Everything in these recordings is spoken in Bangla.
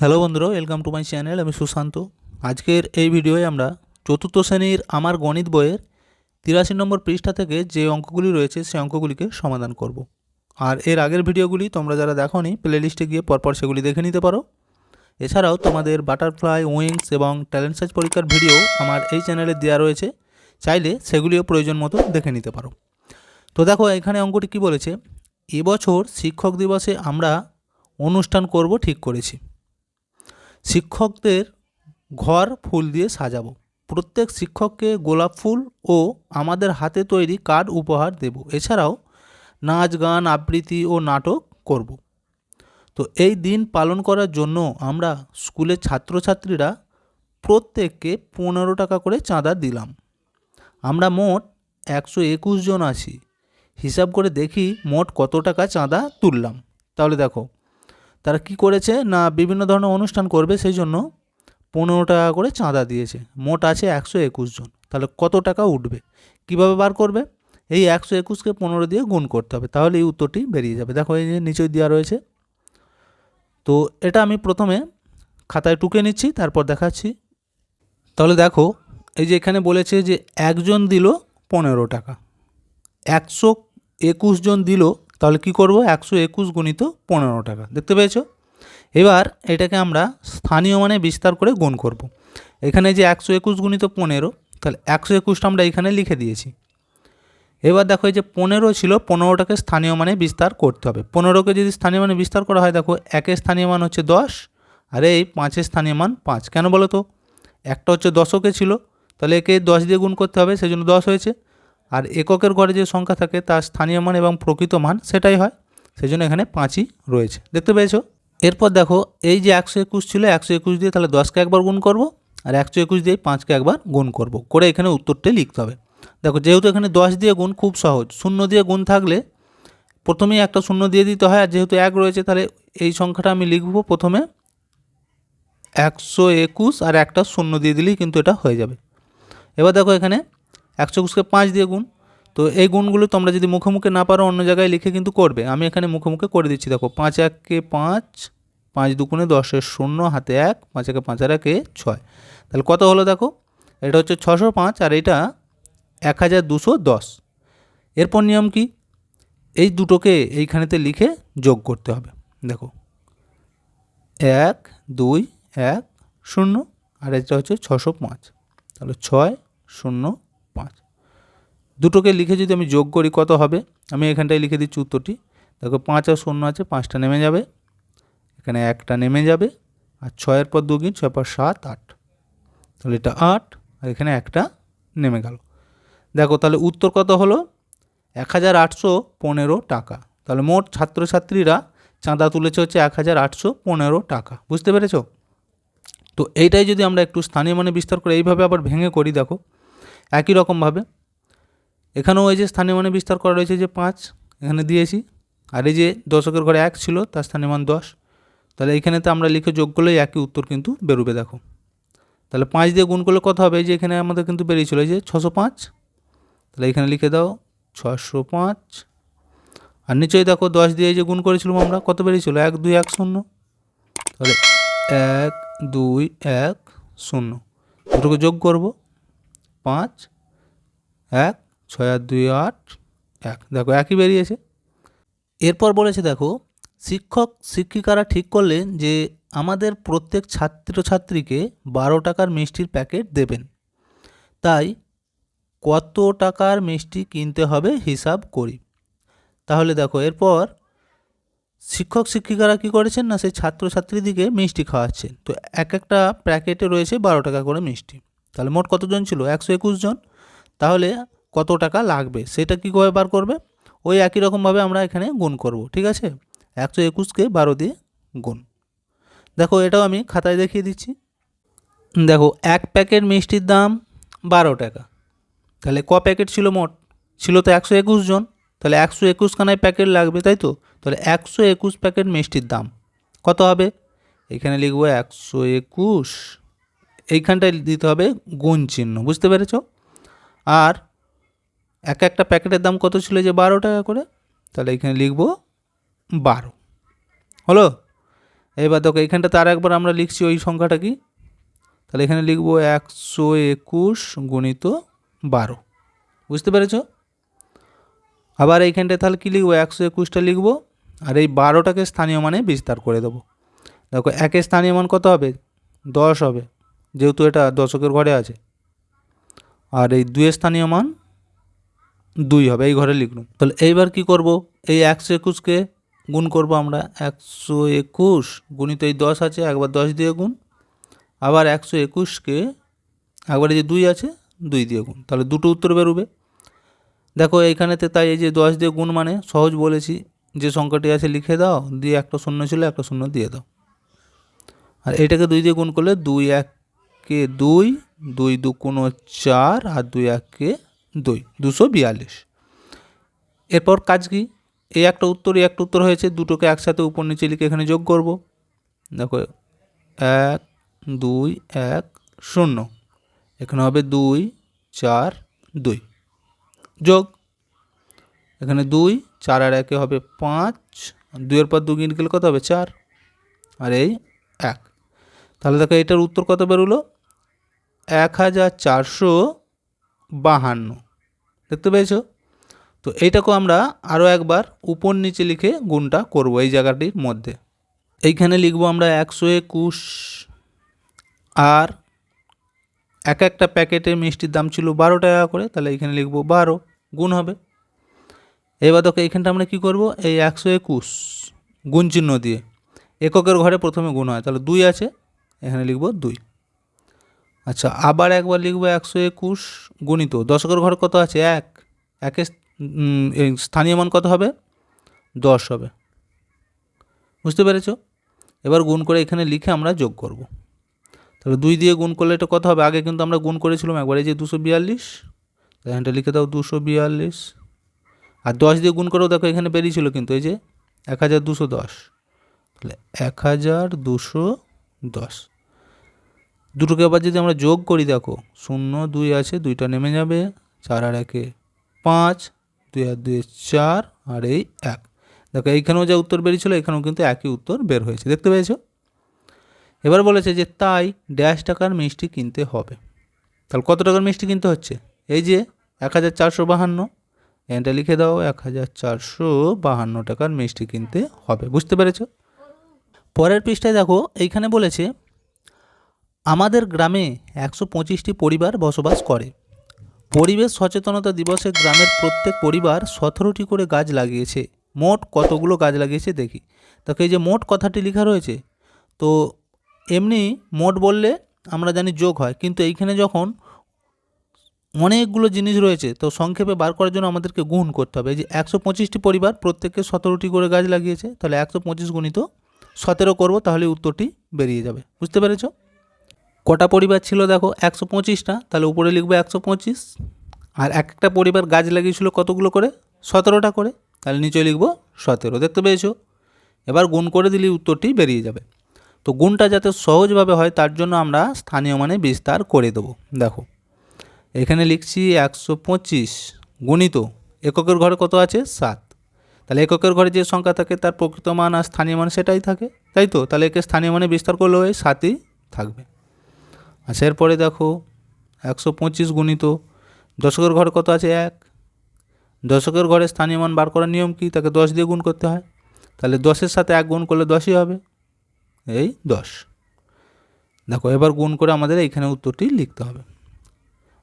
হ্যালো বন্ধুরা ওয়েলকাম টু মাই চ্যানেল আমি সুশান্ত। আজকের এই ভিডিওয়ে আমরা চতুর্থ শ্রেণির আমার গণিত বইয়ের তিরাশি নম্বর পৃষ্ঠা থেকে যে অঙ্কগুলি রয়েছে সেই অঙ্কগুলিকে সমাধান করব। আর এর আগের ভিডিওগুলি তোমরা যারা দেখোনি প্লে লিস্টে গিয়ে পরপর সেগুলি দেখে নিতে পারো। এছাড়াও তোমাদের বাটারফ্লাই উইংস এবং ট্যালেন্ট সার্চ পরীক্ষার ভিডিও আমার এই চ্যানেলে দেওয়া রয়েছে, চাইলে সেগুলিও প্রয়োজন মতো দেখে নিতে পারো। তো দেখো, এখানে অঙ্কটি কি বলেছে এবছর শিক্ষক দিবসে আমরা অনুষ্ঠান করব ঠিক করেছি। শিক্ষকদের ঘর ফুল দিয়ে সাজাবো। প্রত্যেক শিক্ষককে গোলাপ ফুল ও আমাদের হাতে তৈরি কার্ড উপহার দেব। এছাড়াও নাচ, গান, আবৃত্তি ও নাটক করব। তো এই দিন পালন করার জন্য আমরা স্কুলের ছাত্রছাত্রীরা প্রত্যেককে পনেরো টাকা করে চাঁদা দিলাম। আমরা মোট একশো একুশ জন আছি। হিসাব করে দেখি মোট কত টাকা চাঁদা তুললাম। তাহলে দেখো তারা কি করেছে? না, বিভিন্ন ধরনের অনুষ্ঠান করবে, সেই জন্য পনেরো টাকা করে চাঁদা দিয়েছে। মোট আছে একশো একুশ জন। তাহলে কত টাকা উঠবে? কীভাবে বার করবে? এই একশো একুশকে পনেরো দিয়ে গুণ করতে হবে। তাহলে এই উত্তরটি বেরিয়ে যাবে। দেখো এই যে নিচেই দেওয়া রয়েছে। তো এটা আমি প্রথমে খাতায় টুকে নিচ্ছি, তারপর দেখাচ্ছি। তাহলে দেখো, এই যে এখানে বলেছে যে একজন দিল পনেরো টাকা। একশো একুশ জন দিল তাহলে কি করব? একশো একুশ গুণিত পনেরো টাকা। দেখতে পেয়েছ? এবার এটাকে আমরা স্থানীয় মানে বিস্তার করে গুণ করব। এখানে যে একশো একুশ গুণিত পনেরো, তাহলে একশো একুশটা আমরা এখানে লিখে দিয়েছি। এবার দেখো, এই যে পনেরো ছিল, পনেরোটাকে স্থানীয় মানে বিস্তার করতে হবে। পনেরোকে যদি স্থানীয় মানে বিস্তার করা হয়, দেখো, একের স্থানীয় মান হচ্ছে দশ, আর এই পাঁচের স্থানীয় মান পাঁচ। কেন বলো তো? একটা হচ্ছে দশকে ছিল, তাহলে একে দশ দিয়ে গুণ করতে হবে সেই জন্য দশ হয়েছে। আর এককের ঘরে যে সংখ্যা থাকে তার স্থানীয় মান এবং প্রকৃত মান সেটাই হয়। সেই জন্য এখানে পাঁচই রয়েছে। দেখতে পেয়েছ? এরপর দেখো, এই যে একশো একুশ ছিল, একশো একুশ দিয়ে তাহলে দশকে একবার গুণ করব আর একশো একুশ দিয়ে পাঁচকে একবার গুণ করব। করে এখানে উত্তরটি লিখতে হবে। দেখো, যেহেতু এখানে দশ দিয়ে গুণ খুব সহজ, শূন্য দিয়ে গুণ থাকলে প্রথমেই একটা শূন্য দিয়ে দিতে হয় আর যেহেতু এক রয়েছে, তাহলে এই সংখ্যাটা আমি লিখব প্রথমে একশো একুশ আর একটা শূন্য দিয়ে দিলেই কিন্তু এটা হয়ে যাবে। এবার দেখো এখানে একশো একুশকে পাঁচ দিয়ে গুণ। তো এই গুণগুলো তোমরা যদি মুখে মুখে না পারো, অন্য জায়গায় লিখে কিন্তু করবে। আমি এখানে মুখে মুখে করে দিচ্ছি। দেখো, পাঁচ এককে পাঁচ পাঁচ দুগুণে দশের শূন্য, হাতে এক, পাঁচ একে পাঁচ আর একে ছয়। তাহলে কত হলো দেখো? এটা হচ্ছে ছশো পাঁচ আর এটা এক হাজার দুশো দশ। এরপর নিয়ম কি? এই দুটোকে এইখানেতে লিখে যোগ করতে হবে। দেখো, এক, দুই, এক, শূন্য, আর এটা হচ্ছে ছশো পাঁচ। তাহলে ছয়, শূন্য দুটোকে লিখে যদি আমি যোগ করি কত হবে? আমি এখানটায় লিখে দিচ্ছি উত্তরটি। দেখো পাঁচ আর শূন্য আছে, পাঁচটা নেমে যাবে। এখানে একটা নেমে যাবে, আর ছয়ের পর দুগুণ ছয় পর সাত, আট। তাহলে এটা আট, আর এখানে একটা নেমে গেল। দেখো তাহলে উত্তর কত হলো? এক হাজার আটশো পনেরো টাকা। তাহলে মোট ছাত্রছাত্রীরা চাঁদা তুলেছে হচ্ছে এক হাজার আটশো পনেরো টাকা। বুঝতে পেরেছ? তো এইটাই যদি আমরা একটু স্থানীয় মানে বিস্তার করে এইভাবে আবার ভেঙে করি, দেখো। একই রকমভাবে এখানেও ওই যে স্থানীয় মানে বিস্তার করা রয়েছে যে পাঁচ, এখানে দিয়েছি। আর এই যে দশকের ঘরে এক ছিল, তার স্থানীয় মান দশ। তাহলে এইখানে তো আমরা লিখে যোগ করলে একই উত্তর কিন্তু বেরোবে, দেখো। তাহলে পাঁচ দিয়ে গুণ করলে কত হবে? যে এখানে আমাদের কিন্তু বেরিয়েছিল যে ছশো পাঁচ। তাহলে এখানে লিখে দাও, ছশো পাঁচ। আর নিচেই দেখো দশ দিয়ে যে গুণ করেছিলাম আমরা, কত বেরিয়েছিল? এক, দুই, এক, শূন্য। তাহলে এক, দুই, এক, শূন্য। দুটোকে যোগ করব, পাঁচ, এক ছয় আট দুই আট এক। দেখো, একই বেরিয়েছে। এরপর বলেছে, দেখো, শিক্ষক শিক্ষিকারা ঠিক করলেন যে আমাদের প্রত্যেক ছাত্রছাত্রীকে বারো টাকার মিষ্টির প্যাকেট দেবেন। তাই কত টাকার মিষ্টি কিনতে হবে হিসাব করি। তাহলে দেখো, এরপর শিক্ষক শিক্ষিকারা কী করেছেন না, সেই ছাত্রছাত্রীদিকে মিষ্টি খাওয়াচ্ছেন। তো এক একটা প্যাকেটে রয়েছে বারো টাকা করে মিষ্টি। তাহলে মোট কতজন ছিল? একশো একুশ জন। তাহলে কত টাকা লাগবে সেটা কী করে বার করবে? ওই একই রকমভাবে আমরা এখানে গুণ করব, ঠিক আছে? একশো একুশকে বারো দিয়ে গুণ। দেখো এটাও আমি খাতায় দেখিয়ে দিচ্ছি। দেখো, এক প্যাকেট মিষ্টির দাম বারো টাকা। তাহলে ক প্যাকেট ছিল মোট? ছিল তো একশো একুশ জন। তাহলে একশো একুশ খানায় প্যাকেট লাগবে, তাই তো? তাহলে একশো একুশ প্যাকেট মিষ্টির দাম। কত হবে? এখানে লিখব একশো একুশ। এইখানটায় দিতে হবে গুণ চিহ্ন, বুঝতে পেরেছ? আর এক একটা প্যাকেটের দাম কত ছিল যে বারো টাকা করে? তাহলে এখানে লিখব বারো। হলো? এবার দেখো, এখানটাতে তার একবার আমরা লিখছি ওই সংখ্যাটা কি? তাহলে এখানে লিখব একশো একুশ গুণিত বারো। বুঝতে পেরেছ? আবার এইখানটায় তাহলে কী লিখব? একশো একুশটা লিখব আর এই বারোটাকে স্থানীয় মানে বিস্তার করে দেবো। দেখো, একের স্থানীয় মান কত হবে? দশ হবে, যেহেতু এটা দশকের ঘরে আছে। আর এই দুয়ের স্থানীয় মান দুই হবে, এই ঘরে লিখলাম তাহলে এইবার কি করব? এই একশো একুশকে গুণ করব আমরা একশো একুশ, গুণিত এই দশ আছে, একবার দশ দিয়ে গুণ। আবার একশো একুশকে একবারে যে দুই আছে, দুই দিয়ে গুণ। তাহলে দুটো উত্তর বেরোবে। দেখো এইখানেতে তাই এই যে দশ দিয়ে গুণ মানে সহজ বলেছি, যে সংখ্যাটি আছে লিখে দাও, দিয়ে একটা শূন্য ছিল, একটা শূন্য দিয়ে দাও। আর এটাকে দুই দিয়ে গুণ করলে দুই এককে দুই দুই দু কোনো চার, আর দুই এককে দুই, দুশো বিয়াল্লিশ। এরপর কাজ কি? এই একটা উত্তর, এই একটা উত্তর হয়েছে, দুটোকে একসাথে উপর নিচে লিখে এখানে যোগ করব। দেখো, এক, দুই, এক, শূন্য। এখানে হবে দুই, চার, দুই। যোগ। এখানে দুই, চার আর একে হবে পাঁচ। দুইয়ের পর দু গিন গেলে কত হবে? চার। আর এই এক। তাহলে দেখো, এটার উত্তর কত বেরোলো? এক হাজার চারশো বাহান্ন। দেখতে পেয়েছ? তো এইটাকেও আমরা আরও একবার উপর নিচে লিখে গুণটা করব এই জায়গাটির মধ্যে। এইখানে লিখব আমরা একশো একুশ আর এক একটা প্যাকেটে মিষ্টির দাম ছিল বারো টাকা করে, তাহলে এইখানে লিখব বারো, গুণ হবে। এবার দেখো এইখানটা আমরা কী করব? এই একশো একুশ গুণ চিহ্ন দিয়ে। এককের ঘরে প্রথমে গুণ হয়, তাহলে দুই আছে, এখানে লিখব দুই। আচ্ছা আবার একবার লিখব একশো একুশ গুণিত। দশকের ঘর কত আছে? এক। একে স্থানীয় মান কত হবে? দশ হবে। বুঝতে পেরেছ? এবার গুণ করে এখানে লিখে আমরা যোগ করব। তাহলে দুই দিয়ে গুণ করলে এটা কত হবে? আগে কিন্তু আমরা গুণ করেছিলাম একবার, এই যে দুশো বিয়াল্লিশ। এখানটা লিখে দাও দুশো বিয়াল্লিশ। আর দশ দিয়ে গুণ করেও দেখো এখানে বেরিয়েছিল কিন্তু, এই যে এক হাজার দুশো দশ। তাহলে এক হাজার দুশো দশ। দুটোকে আবার যদি আমরা যোগ করি, দেখো, শূন্য, দুই আছে, দুইটা নেমে যাবে, চার আর একে পাঁচ, দুই আর দুই চার, আর এই এক। দেখো, এইখানেও যা উত্তর বেরিয়েছিল, এখানেও কিন্তু একই উত্তর বের হয়েছে, দেখতে পেয়েছ? এবার বলেছে যে, তাই ড্যাশ টাকার মিষ্টি কিনতে হবে। তাহলে কত টাকার মিষ্টি কিনতে হচ্ছে? এই যে, এক হাজার চারশো বাহান্ন। এটা লিখে দাও, এক হাজার চারশো বাহান্ন টাকার মিষ্টি কিনতে হবে, বুঝতে পেরেছ? পরের পৃষ্ঠায় দেখো, এইখানে বলেছে আমাদের গ্রামে একশো পঁচিশটি পরিবার বসবাস করে। পরিবেশ সচেতনতা দিবসে গ্রামের প্রত্যেক পরিবার সতেরোটি করে গাছ লাগিয়েছে। মোট কতগুলো গাছ লাগিয়েছে দেখি। দেখো, এই যে মোট কথাটি লেখা রয়েছে, তো এমনি মোট বললে আমরা জানি যোগ হয়, কিন্তু এইখানে যখন অনেকগুলো জিনিস রয়েছে, তো সংক্ষেপে বার করার জন্য আমাদেরকে গুণ করতে হবে। এই যে একশো পঁচিশটি পরিবার প্রত্যেককে সতেরোটি করে গাছ লাগিয়েছে, তাহলে একশো পঁচিশ গুণিত সতেরো করব, তাহলে উত্তরটি বেরিয়ে যাবে। বুঝতে পেরেছ? কটা পরিবার ছিল দেখো? একশো পঁচিশটা। তাহলে উপরে লিখব একশো পঁচিশ। আর এক একটা পরিবার গাছ লাগিয়েছিল কতগুলো করে? সতেরোটা করে। তাহলে নিচে লিখব সতেরো। দেখতে পেয়েছ? এবার গুণ করে দিলে উত্তরটি বেরিয়ে যাবে। তো গুণটা যাতে সহজভাবে হয়, তার জন্য আমরা স্থানীয় মানে বিস্তার করে দেবো। দেখো, এখানে লিখছি একশো পঁচিশ গুণিত এককের ঘরে কত আছে? সাত। তাহলে এককের ঘরে যে সংখ্যা থাকে, তার প্রকৃত মান আর স্থানীয় মান সেটাই থাকে। তাই তো? তাহলে একে স্থানীয় মানে বিস্তার করলেও এই সাতই থাকবে। আচ্ছা এরপরে দেখো একশো পঁচিশ গুণিত দশকের ঘর কত আছে এক? দশকের ঘরে স্থানীয় মান বার করার নিয়ম কি? তাকে দশ দিয়ে গুণ করতে হয়। তাহলে দশের সাথে এক গুণ করলে দশই হবে। এই দশ। দেখো, এবার গুণ করে আমাদের এইখানে উত্তরটি লিখতে হবে।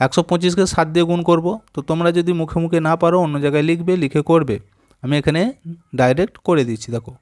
একশো পঁচিশকে সাত দিয়ে গুণ করব। তো তোমরা যদি মুখে মুখে না পারো, অন্য জায়গায় লিখবে, লিখে করবে। আমি এখানে ডাইরেক্ট করে দিচ্ছি। দেখো,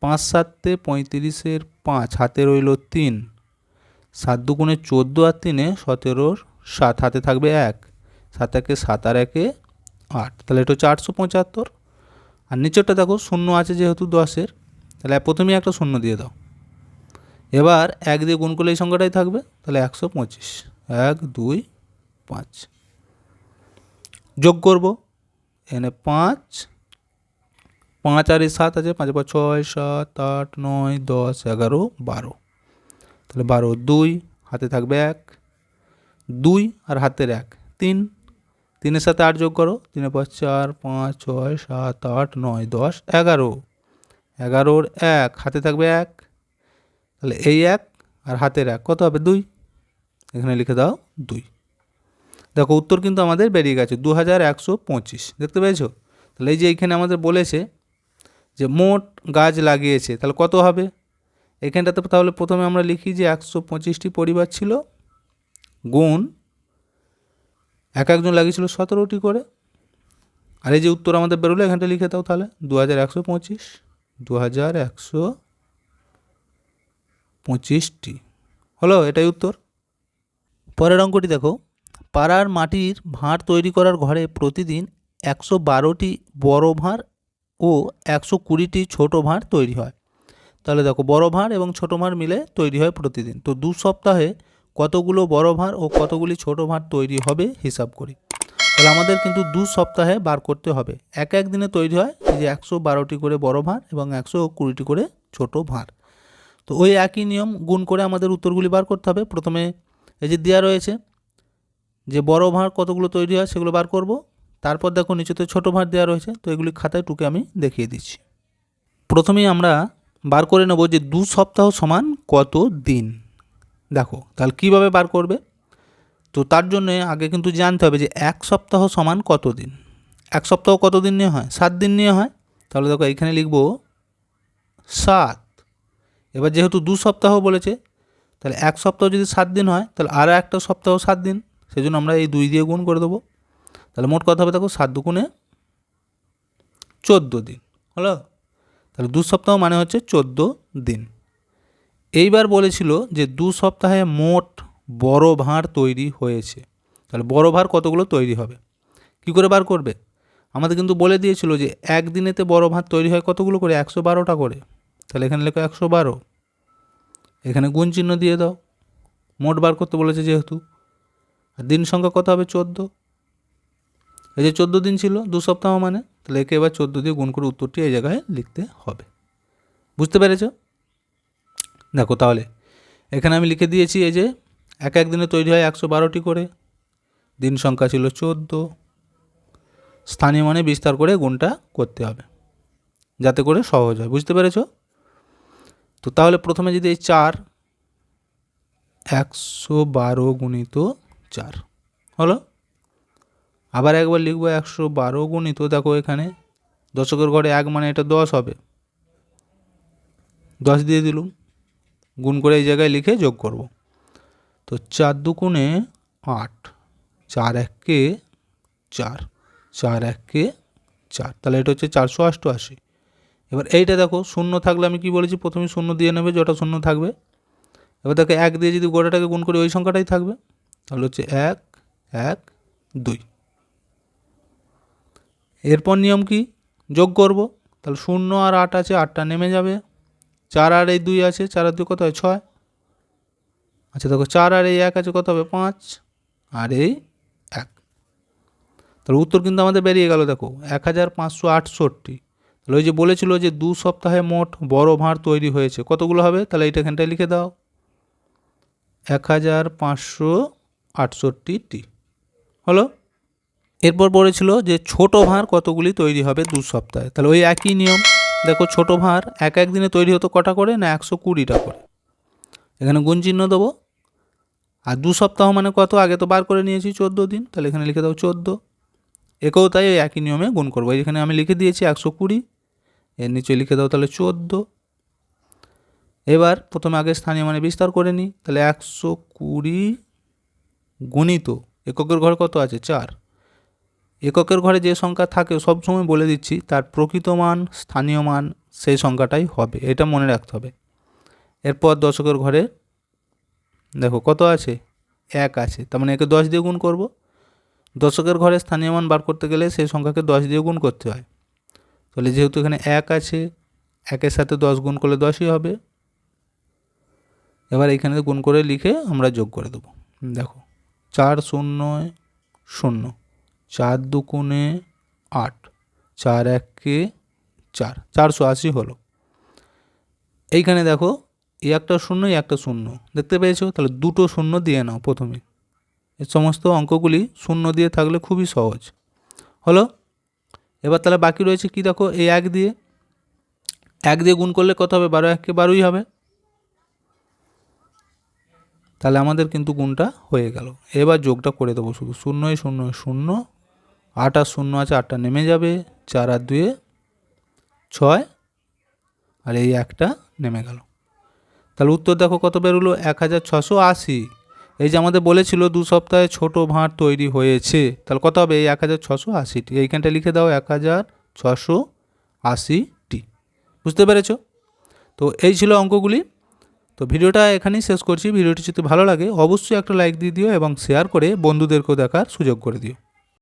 পাঁচ সাতে পঁয়ত্রিশের পাঁচ, হাতে রইল তিন। সাত দুগুণে চোদ্দ আর তিনে সতেরোর সাত, হাতে থাকবে এক। সাত একে সাত আর একে আট। তাহলে এটা হচ্ছে আটশো পঁচাত্তর। আর নিচেরটা দেখো, শূন্য আছে যেহেতু দশের, তাহলে প্রথমেই একটা শূন্য দিয়ে দাও। এবার এক দিয়ে গুণ করলে এই সংখ্যাটাই থাকবে, তাহলে একশো পঁচিশ। এক, দুই, পাঁচ। যোগ করব, এখানে পাঁচ। পাঁচ আর এই সাত আছে, পাঁচ পর ছয়, সাত, আট, নয়, দশ, এগারো, বারো। তাহলে বারো, দুই, হাতে থাকবে এক। দুই আর হাতের এক। তিন, তিনের সাথে আট যোগ করো। তিনের পাঁচ, চার, পাঁচ, ছয়, সাত, আট, নয়, দশ, এগারো। এগারোর এক, হাতে থাকবে এক। তাহলে এই এক আর হাতের এক। কত হবে? দুই। এখানে লিখে দাও, দুই। দেখো, উত্তর কিন্তু আমাদের বেরিয়ে গেছে। দু হাজার একশো পঁচিশ। দেখতে পেয়েছ? তাহলে এই যে এইখানে আমাদের বলেছে যে মোট গাছ লাগিয়েছে। তাহলে কত হবে? এখানটাতে তাহলে প্রথমে আমরা লিখি যে একশো পঁচিশটি পরিবার ছিল, গুণ এক একজন লাগিয়েছিল সতেরোটি করে। আর এই যে উত্তর আমাদের বেরোলো, এখানটা লিখে দাও তাহলে দু হাজার একশো পঁচিশ দু হাজার একশো পঁচিশটি। হলো এটাই উত্তর। পরের অঙ্কটি দেখো, পাড়ার মাটির ভাঁড় তৈরি করার ঘরে প্রতিদিন একশো বারোটি বড় ভাঁড় ও একশো কুড়িটি ছোটো ভাঁড় তৈরি হয়। তাহলে দেখো বড় ভাঁড় এবং ছোটো ভাঁড় মিলে তৈরি হয় প্রতিদিন। তো দু সপ্তাহে কতগুলো বড় ভাঁড় ও কতগুলি ছোটো ভাঁড় তৈরি হবে হিসাব করি। তাহলে আমাদের কিন্তু দু সপ্তাহে বার করতে হবে। এক এক দিনে তৈরি হয় এই যে একশো বারোটি করে বড় ভাঁড় এবং একশো কুড়িটি করে ছোটো ভাঁড়। তো ওই একই নিয়ম গুণ করে আমাদের উত্তরগুলি বার করতে হবে। প্রথমে এই যে দেওয়া রয়েছে যে বড় ভাঁড় কতগুলো তৈরি হয় সেগুলো বার করব। তারপর দেখো নিচেতে ছোটো ভাঁড় দেওয়া রয়েছে। তো এগুলি খাতায় টুকে আমি দেখিয়ে দিচ্ছি। প্রথমেই আমরা বার করে নেব যে দু সপ্তাহ সমান কত দিন? দেখো, তাহলে কীভাবে বার করবে? তো তার জন্য আগে কিন্তু জানতে হবে যে এক সপ্তাহ সমান কত দিন? এক সপ্তাহ কত দিন নিয়ে হয়? সাত দিন নিয়ে হয়? তাহলে দেখো এখানে লিখব সাত। এবার যেহেতু দু সপ্তাহ বলেছে, তাহলে এক সপ্তাহ যদি সাত দিন হয়, তাহলে আরও একটা সপ্তাহ সাত দিন। সেই জন্য আমরা এই দুই দিয়ে গুণ করে দেবো। তাহলে মোট কথা হবে দেখো? সাত দুগুণে চোদ্দ দিন। হলো? তাহলে দু সপ্তাহ মানে হচ্ছে চোদ্দ দিন। এইবার বলেছিল যে দু সপ্তাহে মোট বড় ভাঁড় তৈরি হয়েছে। তাহলে বড় ভাঁড় কতগুলো তৈরি হবে? কী করে বার করবে? আমাদের কিন্তু বলে দিয়েছিল যে একদিনেতে বড় ভাঁড় তৈরি হয় কতগুলো করে? একশো বারোটা করে। তাহলে এখানে লেখো একশো বারো। এখানে গুণ চিহ্ন দিয়ে দাও। মোট বার করতে বলেছে যেহেতু। আর দিন সংখ্যা কত হবে? চোদ্দ। এই যে চোদ্দ দিন ছিল, দু সপ্তাহ মানে একে এবার চোদ্দ দিয়ে গুণ করে উত্তরটি এই জায়গায় লিখতে হবে। বুঝতে পেরেছ? দেখো তাহলে, এখানে আমি লিখে দিয়েছি এই যে, এক এক দিনে তৈরি হয় একশো বারোটি করে, দিন সংখ্যা ছিল চোদ্দ, স্থানীয় মানে বিস্তার করে গুণটা করতে হবে, যাতে করে সহজ হয়, বুঝতে পেরেছ? তো তাহলে প্রথমে যদি এই চার, একশো বারো গুণিত চার, হলো আবার একবার লিখব একশো বারো গুণিত, দেখো এখানে দশকের ঘরে এক মানে এটা দশ হবে। দশ দিয়ে দিলুম, গুণ করে এই জায়গায় লিখে যোগ করব। তো চার দুগুণে আট, চার এককে চার চার এককে চার, তাহলে এটা হচ্ছে চারশো অষ্টআশি। এবার এইটা দেখো, শূন্য থাকলে আমি কি বলেছি? প্রথমে শূন্য দিয়ে নেবে, যটা শূন্য থাকবে। এবার দেখো এক দিয়ে যদি গোটাটাকে গুণ করি, ওই সংখ্যাটাই থাকবে। তাহলে হচ্ছে এক এক, দুই। এরপর নিয়ম কি? যোগ করব। তাহলে শূন্য আর আট আছে, আটটা নেমে যাবে। চার আর এই দুই আছে, চার আর দুই কত হয়? ছয়। আচ্ছা দেখো, চার আর এই এক আছে, কত হবে? পাঁচ। আর এই এক। তাহলে উত্তর কিন্তু আমাদের বেরিয়ে গেল, দেখো। এক হাজার পাঁচশো আটষট্টি। তাহলে ওই যে বলেছিল যে দু সপ্তাহে মোট বড় ভাঁড় তৈরি হয়েছে, কতগুলো হবে? তাহলে এইটা এখানটায় লিখে দাও। এক হাজার পাঁচশো আটষট্টিটি হলো? এরপর বলেছিল যে ছোট ভাঁড় কতগুলি তৈরি হবে দু সপ্তাহে। তাহলে ওই একই নিয়ম। দেখো ছোট ভাঁড় এক এক দিনে তৈরি হতো কটা করে না একশো কুড়িটা করে। এখানে গুণ চিহ্ন দেবো। আর দু সপ্তাহ মানে কত? আগে তো বার করে নিয়েছি চোদ্দ দিন। তাহলে এখানে লিখে দাও চোদ্দ। একেও তাই ওই একই নিয়মে গুণ করব। এখানে আমি লিখে দিয়েছি একশো কুড়ি, এর নিচে লিখে দাও তাহলে চোদ্দ। এবার প্রথমে আগে স্থানীয় মানে বিস্তার করে নিই। তাহলে একশো কুড়ি গুণিত, এককের ঘর কত আছে? চার। এককের ঘরে যে সংখ্যা থাকে, সব সময় বলে দিচ্ছি, তার প্রকৃত মান, স্থানীয় মান, সেই সংখ্যাটাই হবে। এটা মনে রাখতে হবে। এরপর দশকের ঘরে, দেখো কত আছে? এক আছে। তার মানে একে দশ দিয়ে গুণ করব। দশকের ঘরে স্থানীয় মান বার করতে গেলে সেই সংখ্যাকে দশ দিয়ে গুণ করতে হয়। তাহলে যেহেতু এখানে এক আছে, একের সাথে দশ গুণ করলে দশই হবে। এবার এখানে গুণ করে লিখে আমরা যোগ করে দেবো। দেখো, চার শূন্য শূন্য। চার দুগুণে আট, চার এককে চার, চারশো আশি হলো। এইখানে দেখো এই একটা শূন্য এই একটা শূন্য। দেখতে পেয়েছ? তাহলে দুটো শূন্য দিয়ে নাও প্রথমে। এই সমস্ত অঙ্কগুলি শূন্য দিয়ে থাকলে খুবই সহজ। হলো? এবার তাহলে বাকি রয়েছে কি দেখো? এই এক দিয়ে। এক দিয়ে গুণ করলে কত হবে? বারো এককে বারোই হবে। তাহলে আমাদের কিন্তু গুণটা হয়ে গেল। এবার যোগটা করে দেবো শুধু। শূন্যই শূন্য শূন্য আট আর শূন্য আছে, আটটা নেমে যাবে, চার আর দুয়ে ছয়। আর এই একটা নেমে গেল। তাহলে উত্তর দেখো কত বেরোলো? এক হাজার ছশো আশি। এই যে আমাদের বলেছিল দু সপ্তাহে ছোট ভাঁড় তৈরি হয়েছে। তাহলে কত হবে? এই এক হাজার ছশো আশিটি। এইখানটা লিখে দাও, এক হাজার ছশো আশিটি। বুঝতে পেরেছ? তো এই ছিল অঙ্কগুলি। তো ভিডিওটা এখানেই শেষ করছি। ভিডিওটি যদি ভালো লাগে, অবশ্যই একটা লাইক দিয়ে দিও এবং শেয়ার করে বন্ধুদেরকেও দেখার সুযোগ করে দিও।